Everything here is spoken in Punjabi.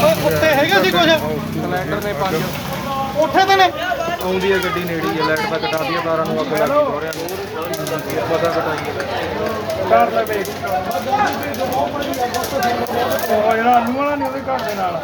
ਉਹ ਉੱਤੇ ਹੈਗਾ ਸੀ ਕੁਝ ਸਿਲੰਡਰ ਨੇ ਪੰਜ। ਉੱਥੇ ਤੇ ਨੇ? ਆਉਂਦੀ ਹੈ ਗੱਡੀ ਨੇੜੇ ਹੀ ਲਾਈਟ ਤਾਂ ਕਟਾ ਦਿਆ ਤਾਰਾਂ ਨੂੰ ਅੱਗ ਲੱਗ ਗਈ ਹੋਰਿਆਂ ਨੂੰ। ਪਤਾ ਕਟਾਈ ਕਾਰ ਦਾ ਵੇਖ। ਉਹ ਜਿਹੜਾ ਆਲੂ ਵਾਲਾ ਨਹੀਂ ਉਹਦੇ ਘਰ ਦੇ ਨਾਲ।